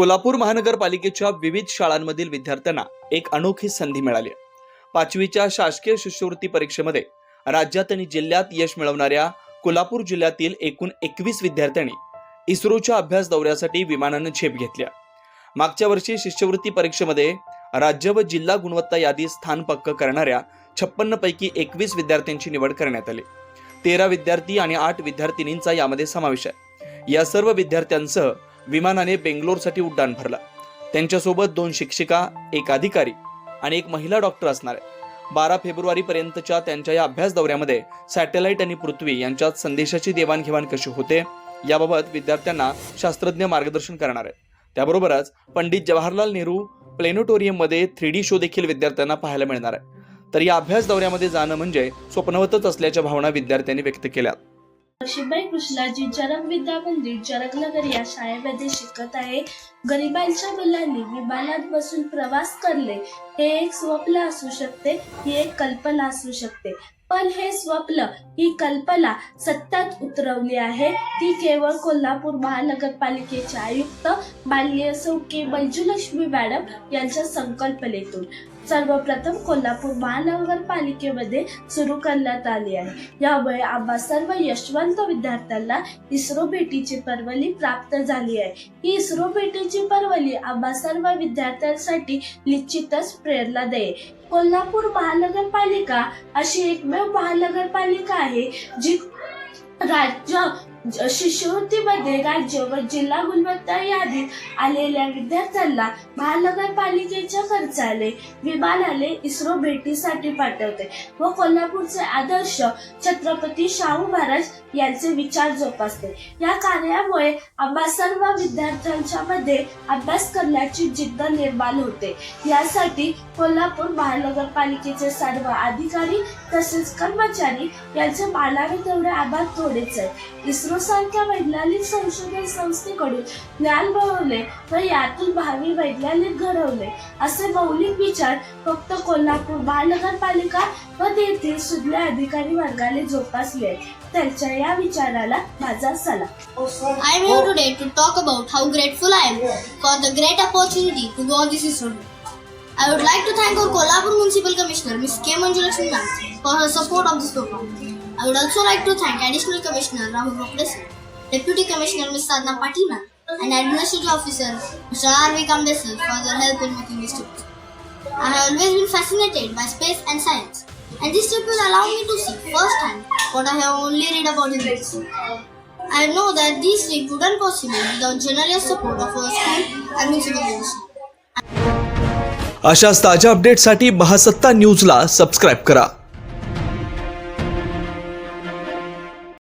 कोल्हापूर महानगरपालिकेच्या विविध शाळांमधील विद्यार्थ्यांना एक अनोखी संधी मिळाली. पाचवीच्या शासकीय शिष्यवृत्ती परीक्षेमध्ये राज्यात आणि जिल्ह्यात यश मिळवणाऱ्या कोल्हापूर जिल्ह्यातील एकूण एकवीस विद्यार्थ्यांनी इस्रोच्या अभ्यास दौऱ्यासाठी विमानानं झेप घेतल्या. मागच्या वर्षी शिष्यवृत्ती परीक्षेमध्ये राज्य व जिल्हा गुणवत्ता यादी स्थान पक्क करणाऱ्या छप्पन्न पैकी एकवीस विद्यार्थ्यांची निवड करण्यात आली. तेरा विद्यार्थी आणि आठ विद्यार्थिनींचा यामध्ये समावेश आहे. या सर्व विद्यार्थ्यांसह विमानाने बेंगलोरसाठी उड्डाण भरलं. त्यांच्यासोबत दोन शिक्षिका एक अधिकारी आणि एक महिला डॉक्टर असणार आहे बारा फेब्रुवारी पर्यंतच्या त्यांच्या या अभ्यास दौऱ्यामध्ये सॅटेलाइट आणि पृथ्वी यांच्यात संदेशाची देवाणघेवाण कशी होते याबाबत विद्यार्थ्यांना शास्त्रज्ञ मार्गदर्शन करणार आहेत. त्याबरोबरच पंडित जवाहरलाल नेहरू प्लेनेटोरियममध्ये थ्री डी शो देखील विद्यार्थ्यांना पाहायला मिळणार आहे तर या अभ्यास दौऱ्यामध्ये जाणं म्हणजे स्वप्नवतच असल्याच्या भावना विद्यार्थ्यांनी व्यक्त केल्या. शिबाई कृष्णाजी जरग विद्या मंदिर जरगनगर या शाळेमध्ये शिकत आहे. गरिबांच्या मुलांनी विमानात बसून प्रवास करणे हे एक स्वप्न असू शकते ही एक कल्पना असू शकते. पण हे स्वप्न ही कल्पना सत्यात उतरवली आहे. ती केवळ कोल्हापूर महानगरपालिकेचे आयुक्त माननीय सौ के मंजुलक्ष्मी मॅडम यांच्या संकल्पनेतून सर्वप्रथम कोल्हापूर महानगरपालिकेमध्ये सुरू करण्यात आली आहे. यामुळे आम्हा सर्व यशवंत विद्यार्थ्यांना इस्रो भेटीची परवली प्राप्त झाली आहे. ही इस्रो भेटीची परवली आम्हा सर्व विद्यार्थ्यांसाठी निश्चितच प्रेरणा आहे. कोल्हापूर महानगरपालिका अशी एकमेव महानगरपालिका आहे जी राज्य शिष्यवृत्तीमध्ये राज्य व जिल्हा गुणवत्ता यादीत आलेल्या विद्यार्थ्यांना महानगरपालिकेच्या खर्चाने विमानाने इस्रो भेटीसाठी पाठवते व कोल्हापूरचे आदर्श छत्रपती शाहू महाराज यांचे विचार जोपासते. या कार्यामुळे आम्हा सर्व विद्यार्थ्यांच्या मध्ये अभ्यास करण्याची जिद्द निर्माण होते. यासाठी कोल्हापूर महानगरपालिकेचे सर्व अधिकारी तसेच कर्मचारी यांचे मानावे तेवढे आभार थोडेच आहेत. इस्रो इस्रो सारख्या वैज्ञानिक संशोधन संस्थेकडून ज्ञान बनवले व यातून भावी वैज्ञानिक घडवले. असे मौलिक विचार फक्त कोल्हापूर महानगरपालिका व तेथील सुधल्या अधिकारी वर्गाने जोपासले त्यांच्या या विचाराला माझा सला I we today to talk about how grateful I for the great opportunity to go this is I would like to thank our Kolhapur Municipal Commissioner Ms K. Manjula for her support of this program. I would also like to thank Additional Commissioner Rahul Bokdesi, Deputy Commissioner Ms. Sadna Patina, and Administrative Officer Mr. R. V. Kamdesal for their help in making this trip. I have always been fascinated by space and science, and this trip will allow me to see firsthand what I have only read about in books. I know that this trip wouldn't possible without generous support of our school and municipal commission. अशाच ताज्या अपडेटसाठी महासत्ता न्यूजला subscribe करा